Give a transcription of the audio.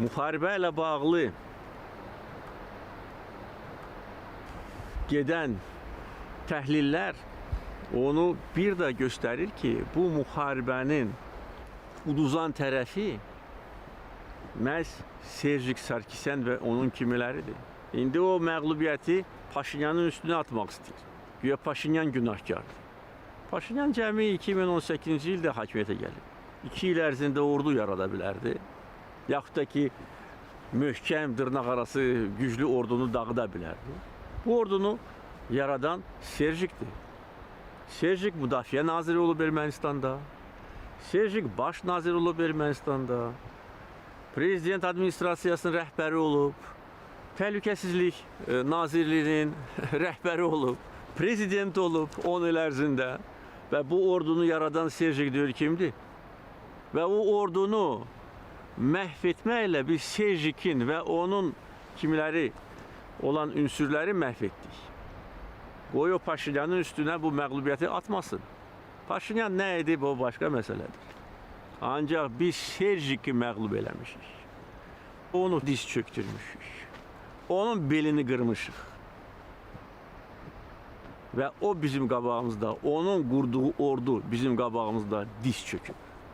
müharibə ilə bağlı gedən təhlillər onu bir də göstərir ki, bu müharibənin uduzan tərəfi məhz Serjik Sarkisyan və onun kimiləridir. İndi o məğlubiyyəti Paşinyanın üstünə atmaq istəyir. Güya Paşinyan günahkardır. Paşinyan cəmi 2018-ci ildə hakimiyyətə gəlib. 2 il ərzində ordu yarada bilərdi. Yaxud da ki, möhkəm, dırnaqarası güclü ordunu dağıda bilərdi. Bu ordunu yaradan Serjikdir. Serjik Müdafiə Naziri olub Ermənistanda. Serjik Baş Naziri olub Ermənistanda. Prezident administrasiyasının rəhbəri olub. Təhlükəsizlik e, Nazirliyinin rəhbəri olub. Prezident olub 10 il ərzində. Və bu ordunu yaradan Serjik diyor kimdir? Və o ordunu məhv etməklə biz Serjikin və onun kimiləri olan ünsürləri məhv etdik. Qoy o Paşinyanın üstünə bu məğlubiyyəti atmasın. Paşinyan nə edib o başqa məsələdir. Ancaq biz Serjiki məğlub eləmişik. Onu diz çöktürmüşük. Onun belini qırmışıq. Və o bizim qabağımızda, onun qurduğu ordu bizim qabağımızda diz çöküb.